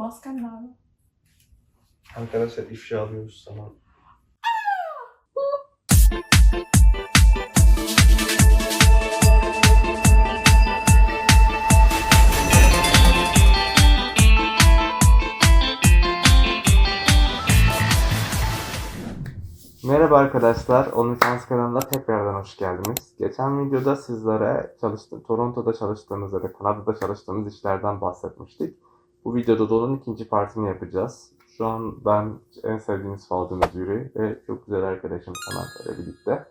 Masken nerede? Arkadaşlar ifşa alıyoruz tamam. Merhaba arkadaşlar, OnlyFans kanalına tekrardan hoş geldiniz. Geçen videoda sizlere çalıştığım, Toronto'da çalıştığımız ya da Kanada'da çalıştığımız işlerden bahsetmiştik. Bu videoda da onun ikinci partini yapacağız. Şu an ben en sevdiğiniz Faldın Özürü ve çok güzel arkadaşım Samantha ile birlikte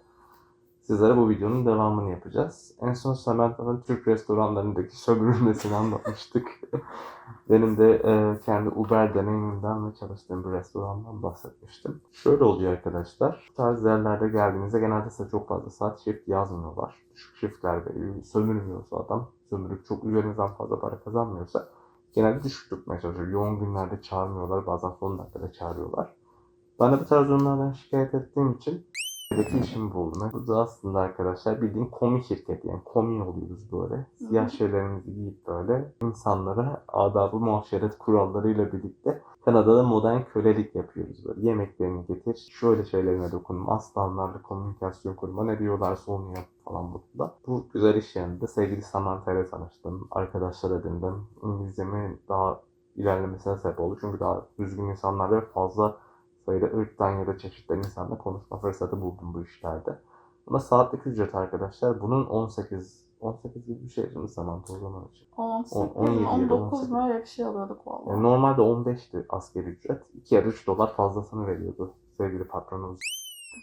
sizlere bu videonun devamını yapacağız. En son Samantha'nın Türk restoranlarındaki sömürülmesini anlatmıştık. Benim de e, kendi Uber deneyimimden ve çalıştığım bir restorandan bahsetmiştim. Şöyle oluyor arkadaşlar. Bu tarz yerlerde geldiğinizde genelde size çok fazla saat shift yazmıyorlar. Düşük shiftler veriyor. Sömürmüyorsa adam, sömürüp çok üzerinizden fazla para kazanmıyorsa genelde düşük tutmaya çalışıyor. Yoğun günlerde çağırmıyorlar. Bazen son dakikada çağırıyorlar. Ben de bu tarz durumlardan şikayet ettiğim için Buradaki işimi buldum. Bu da aslında arkadaşlar bildiğin komi şirketi yani komi oluyoruz böyle. Siyah şeylerimizi giyip böyle insanlara adabı muaşeret kurallarıyla birlikte Kanada'da modern kölelik yapıyoruz böyle. Yemeklerini getir, şöyle şeylerine dokunma, aslanlarla komünikasyon kurma, ne diyorlarsa onu yap falan burada. Bu güzel iş yerinde sevgili Samantha ile tanıştım, arkadaşlar edindim. İngilizcemi daha ilerlemesine sebep oldu. Çünkü daha düzgün insanlarla fazla sayıda ırktan ya da çeşitli insanla konuşma fırsatı buldum bu işlerde. Buna saatlik ücret arkadaşlar. Bunun 18 18 gibi bir şey şimdi Samantha o zaman için. 18 On- 17 mi? ya da 19 18. mu öyle bir şey alıyorduk valla. Yani normalde 15'ti asgari ücret. 2 ya da 3 dolar fazlasını veriyordu sevgili patronumuz.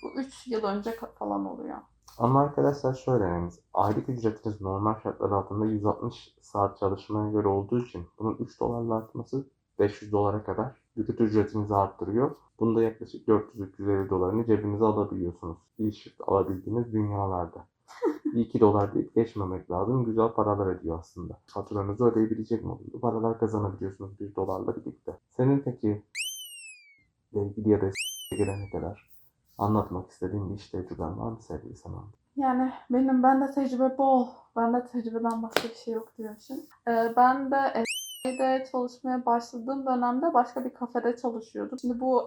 Bu 3 yıl önce falan oluyor. Ama arkadaşlar şöyle yani aylık ücretiniz normal şartlar altında 160 saat çalışmaya göre olduğu için bunun 3 dolarla artması 500 dolara kadar vücut ücretinizi arttırıyor. Bunda yaklaşık 400-350 dolarını cebinize alabiliyorsunuz. İyi shift alabildiğiniz dünyalarda. 2 dolar deyip geçmemek lazım. Güzel paralar ediyor aslında. Faturanızı ödeyebilecek mi oluyor? Paralar kazanabiliyorsunuz 1 dolarla birlikte. Senin peki ilgili ya da gelene kadar anlatmak istediğin bir iş tecrüben var mı sevgili Samantha? Yani benim bende tecrübe bol. Bende tecrübeden başka bir şey yok diyormuşum. Ee, ben de de çalışmaya başladığım dönemde başka bir kafede çalışıyordum. Şimdi bu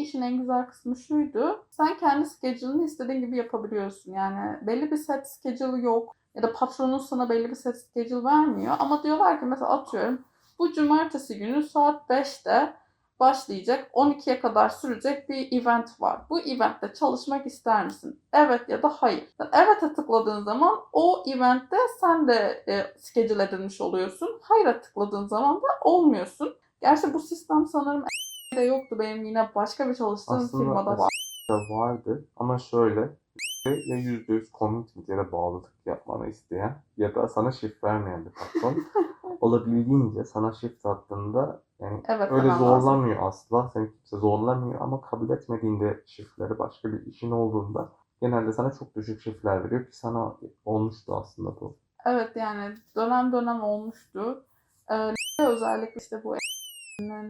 işin en güzel kısmı şuydu. Sen kendi schedule'ını istediğin gibi yapabiliyorsun. Yani belli bir set schedule yok. Ya da patronun sana belli bir set schedule vermiyor. Ama diyorlar ki mesela atıyorum bu cumartesi günü saat 5'te başlayacak 12'ye kadar sürecek bir event var. Bu eventte çalışmak ister misin? Evet ya da hayır. Evet'e tıkladığın zaman o eventte sen de e, schedule edilmiş oluyorsun. Hayır'a tıkladığın zaman da olmuyorsun. Gerçi bu sistem sanırım de yoktu. Benim yine başka bir çalıştığım Aslında firmada var. da vardı ama şöyle ya %100 commitment ya da bağlılık yapmanı isteyen ya da sana shift vermeyen bir patron olabildiğince sana shift attığında yani Evet, öyle hemen lazım. zorlamıyor asla. Seni kimse zorlamıyor ama kabul etmediğinde shiftleri başka bir işin olduğunda genelde sana çok düşük shiftler veriyor ki sana olmuştu aslında bu. Evet yani dönem dönem olmuştu. Ee, özellikle işte bu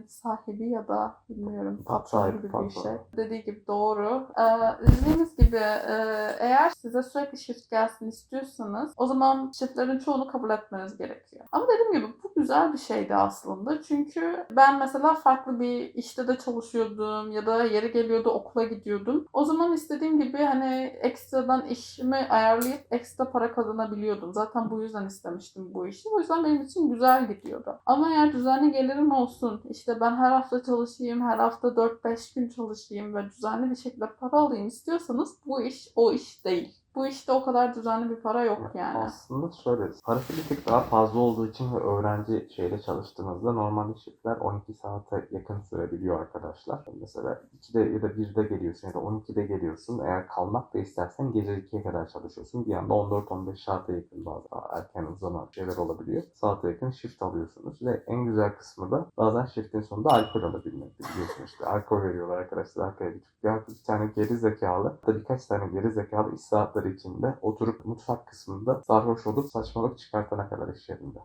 sahibi ya da bilmiyorum patron gibi bir şey. Dediği gibi doğru. Ee, dediğimiz gibi e, eğer size sürekli shift gelsin istiyorsanız o zaman shiftlerin çoğunu kabul etmeniz gerekiyor. Ama dediğim gibi bu güzel bir şeydi aslında. Çünkü ben mesela farklı bir işte de çalışıyordum ya da yeri geliyordu okula gidiyordum. O zaman istediğim gibi hani ekstradan işimi ayarlayıp ekstra para kazanabiliyordum. Zaten bu yüzden istemiştim bu işi. O yüzden benim için güzel gidiyordu. Ama eğer düzenli gelirim olsun, işte ben her hafta çalışayım, her hafta 4-5 gün çalışayım ve düzenli bir şekilde para alayım istiyorsanız bu iş o iş değil. Bu işte o kadar düzenli bir para yok yani. Aslında şöyle, parası bir tık daha fazla olduğu için ve öğrenci şeyle çalıştığınızda normal shiftler 12 saate yakın sürebiliyor arkadaşlar. Mesela 2'de ya da 1'de geliyorsun ya da 12'de geliyorsun. Eğer kalmak da istersen gece 2'ye kadar çalışıyorsun. Bir anda 14-15 saate yakın daha erken uzanan şeyler olabiliyor. Saate yakın shift alıyorsunuz ve en güzel kısmı da bazen shiftin sonunda alkol alabilmek biliyorsunuz işte. Alkol veriyorlar arkadaşlar arkaya bir, bir tane geri zekalı da birkaç tane geri zekalı iş saatleri içinde oturup mutfak kısmında sarhoş olup saçmalık çıkartana kadar iş yerinde.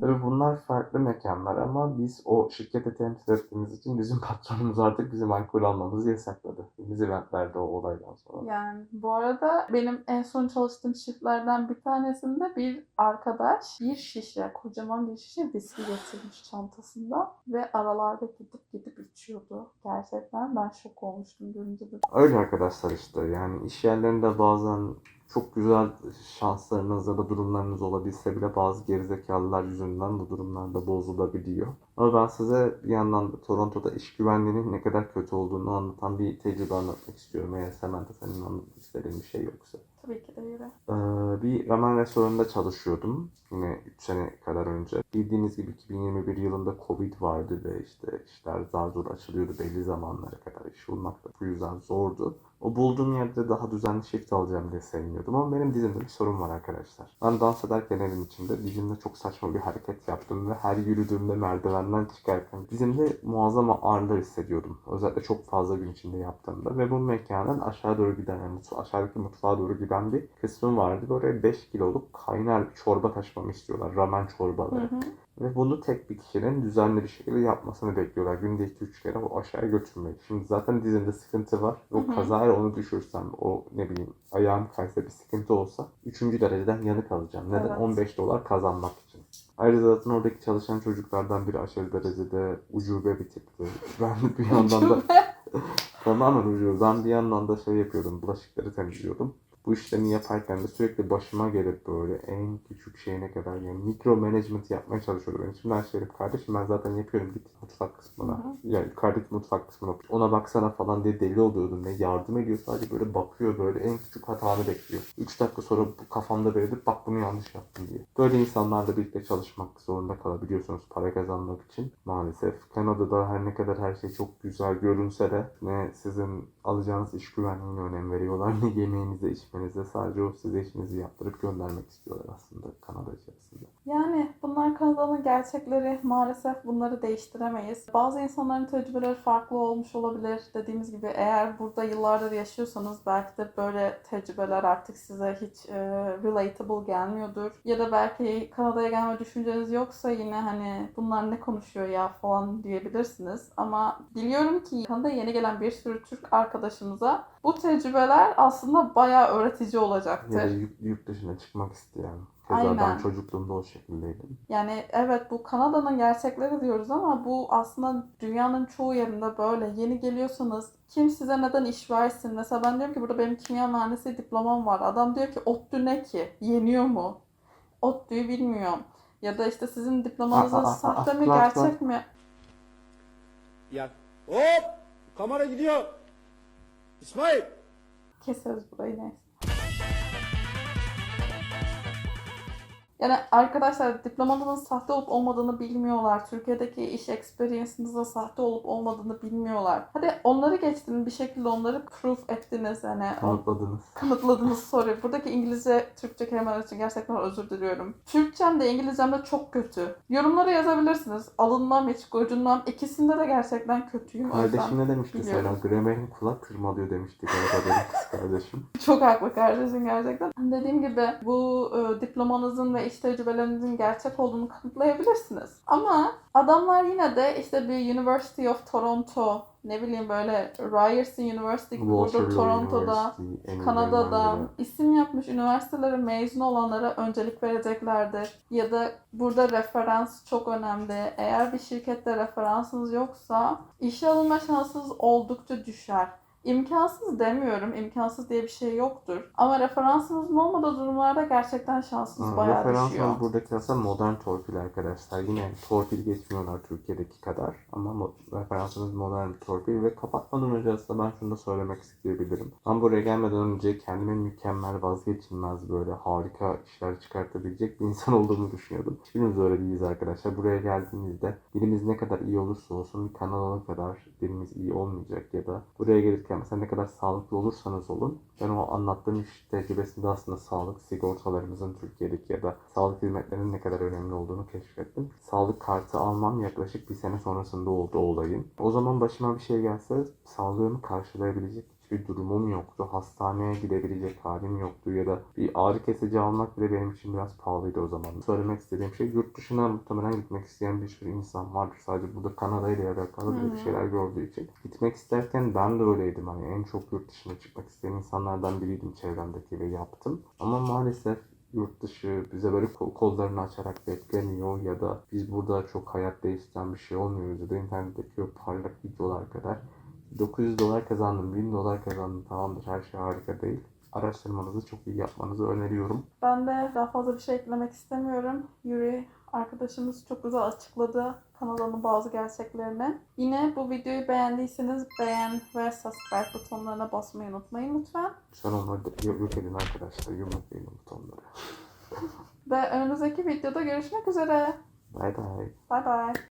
Tabii bunlar farklı mekanlar ama biz o şirkete temsil ettiğimiz için bizim patronumuz artık bizim alkol almamızı yasakladı. Biz eventlerde o olaydan sonra. Yani bu arada benim en son çalıştığım çiftlerden bir tanesinde bir arkadaş bir şişe, kocaman bir şişe viski getirmiş çantasında ve aralarda gidip gidip içiyordu. Gerçekten ben şok olmuştum görünce de. Öyle arkadaşlar işte yani iş yerlerinde bazen çok güzel şanslarınız ya da durumlarınız olabilse bile bazı gerizekalılar yüzünden bu durumlarda bozulabiliyor. Ama ben size bir yandan da Toronto'da iş güvenliğinin ne kadar kötü olduğunu anlatan bir tecrübe anlatmak istiyorum. Eğer de senin anlatmak istediğin bir şey yoksa. Tabii ki de yürü. Ee, bir ramen restoranında çalışıyordum. Yine 3 sene kadar önce. Bildiğiniz gibi 2021 yılında Covid vardı ve işte işler zar zor açılıyordu belli zamanlara kadar. İş bulmak da bu yüzden zordu. O bulduğum yerde daha düzenli shift alacağım diye seviniyordum ama benim dizimde bir sorun var arkadaşlar. Ben dans ederken evin içinde dizimde çok saçma bir hareket yaptım ve her yürüdüğümde merdivenden çıkarken dizimde muazzam ağrılar hissediyordum. Özellikle çok fazla gün içinde yaptığımda ve bu mekanın aşağı doğru giden yani aşağıdaki mutfağa doğru giden bir kısmı vardı. Böyle 5 kiloluk kaynar çorba taşımamı istiyorlar. Ramen Hı çorbaları. hı. Ve bunu tek bir kişinin düzenli bir şekilde yapmasını bekliyorlar. Günde 2-3 kere o aşağıya götürmeyi. Şimdi zaten dizimde sıkıntı var. O Hı hı. kazayla onu düşürsem, o ne bileyim ayağım kaysa bir sıkıntı olsa 3. dereceden yanık alacağım. Neden? Evet. 15 dolar kazanmak için. Ayrıca zaten oradaki çalışan çocuklardan biri aşırı derecede ucube bir tipti. Ben bir yandan da tamamen ucube. Ben bir yandan da şey yapıyordum, bulaşıkları temizliyordum. Bu işlemi yaparken de sürekli başıma gelip böyle en küçük şeyine kadar yani mikro management yapmaya çalışıyordu. Ben şimdiden şey dedim, kardeşim ben zaten yapıyorum git mutfak kısmına. Hı hı. Yani yukarıdaki mutfak kısmına ona baksana falan diye deli oluyordum. Ne yardım ediyor sadece böyle bakıyor böyle en küçük hatanı bekliyor. 3 dakika sonra bu kafamda belirtip bak bunu yanlış yaptım diye. Böyle insanlarla birlikte çalışmak zorunda kalabiliyorsunuz para kazanmak için maalesef. Kanada'da her ne kadar her şey çok güzel görünse de ne sizin alacağınız iş güvenliğine önem veriyorlar ne yemeğinize içmenize sadece o size işinizi yaptırıp göndermek istiyorlar aslında Kanada içerisinde. Yani bunlar Kanada'nın gerçekleri. Maalesef bunları değiştiremeyiz. Bazı insanların tecrübeleri farklı olmuş olabilir. Dediğimiz gibi eğer burada yıllardır yaşıyorsanız belki de böyle tecrübeler artık size hiç e, relatable gelmiyordur. Ya da belki Kanada'ya gelme düşünceniz yoksa yine hani bunlar ne konuşuyor ya falan diyebilirsiniz. Ama biliyorum ki Kanada'ya yeni gelen bir sürü Türk arkadaşımıza bu tecrübeler aslında bayağı öğretici olacaktır. Ya da yurt, yurt dışına çıkmak isteyen. Keza ben Aynen. çocukluğumda o şekildeydim. Yani evet bu Kanada'nın gerçekleri diyoruz ama bu aslında dünyanın çoğu yerinde böyle. Yeni geliyorsanız kim size neden iş versin? Mesela ben diyorum ki burada benim kimya mühendisi diplomam var. Adam diyor ki ODTÜ ne ki? Yeniyor mu? ODTÜ'yü bilmiyorum. Ya da işte sizin diplomanızın sahte mi gerçek mi? Ya hop! Kamera gidiyor. İsmail! Keseriz burayı neyse. Yani arkadaşlar diplomanızın sahte olup olmadığını bilmiyorlar. Türkiye'deki iş experience'ınızın sahte olup olmadığını bilmiyorlar. Hadi onları geçtiniz bir şekilde onları proof ettiniz o- Kanıtladınız. kanıtladınız sorry. Buradaki İngilizce, Türkçe kelimeler için gerçekten özür diliyorum. Türkçem de İngilizcem de çok kötü. Yorumlara yazabilirsiniz. Alınmam, hiç gocunmam. İkisinde de gerçekten kötüyüm. Kardeşim ne demişti sana? Gramer'in kulak tırmalıyor demişti galiba benim kız kardeşim. Çok haklı kardeşim gerçekten. Dediğim gibi bu e, diplomanızın ve iş tecrübelerinizin gerçek olduğunu kanıtlayabilirsiniz. Ama adamlar yine de işte bir University of Toronto, ne bileyim böyle Ryerson University burada Toronto'da, University, Kanada'da isim yapmış üniversitelere mezun olanlara öncelik vereceklerdir. Ya da burada referans çok önemli. Eğer bir şirkette referansınız yoksa işe alınma şansınız oldukça düşer. İmkansız demiyorum. imkansız diye bir şey yoktur. Ama referansınızın olmadığı durumlarda gerçekten şansınız Ha, bayağı düşüyor. Referansımız buradaki aslında modern torpil arkadaşlar. Yine torpil geçmiyorlar Türkiye'deki kadar. Ama referansımız modern bir torpil ve kapatmadan önce aslında ben şunu da söylemek isteyebilirim. Ben buraya gelmeden önce kendime mükemmel, vazgeçilmez böyle harika işler çıkartabilecek bir insan olduğumu düşünüyordum. Hiçbirimiz öyle değiliz arkadaşlar. Buraya geldiğimizde dilimiz ne kadar iyi olursa olsun bir Kanadalı kadar dilimiz iyi olmayacak ya da buraya gelirken mesela ne kadar sağlıklı olursanız olun ben o anlattığım iş tecrübesinde aslında sağlık sigortalarımızın Türkiye'deki ya da sağlık hizmetlerinin ne kadar önemli olduğunu keşfettim. Sağlık kartı almam yaklaşık bir sene sonrasında oldu olayın. O zaman başıma bir şey gelse sağlığımı karşılayabilecek hiçbir durumum yoktu. Hastaneye gidebilecek halim yoktu ya da bir ağrı kesici almak bile benim için biraz pahalıydı o zaman. Söylemek istediğim şey yurt dışına muhtemelen gitmek isteyen bir sürü insan vardır. Sadece burada Kanada ile alakalı bir Hı. şeyler gördüğü için. Gitmek isterken ben de öyleydim. Hani en çok yurt dışına çıkmak isteyen insanlardan biriydim çevremdeki ve yaptım. Ama maalesef yurt dışı bize böyle kol- kollarını açarak beklemiyor ya da biz burada çok hayat değiştiren bir şey olmuyoruz ya da internetteki o parlak videolar kadar 900 dolar kazandım, 1000 dolar kazandım tamamdır her şey harika değil. Araştırmanızı çok iyi yapmanızı öneriyorum. Ben de daha fazla bir şey eklemek istemiyorum. Yuri arkadaşımız çok güzel açıkladı kanalının bazı gerçeklerini. Yine bu videoyu beğendiyseniz beğen ve subscribe butonlarına basmayı unutmayın lütfen. Lütfen onları yok edin arkadaşlar. Yumruklayın butonları. Ve önümüzdeki videoda görüşmek üzere. Bay bay. Bay bay.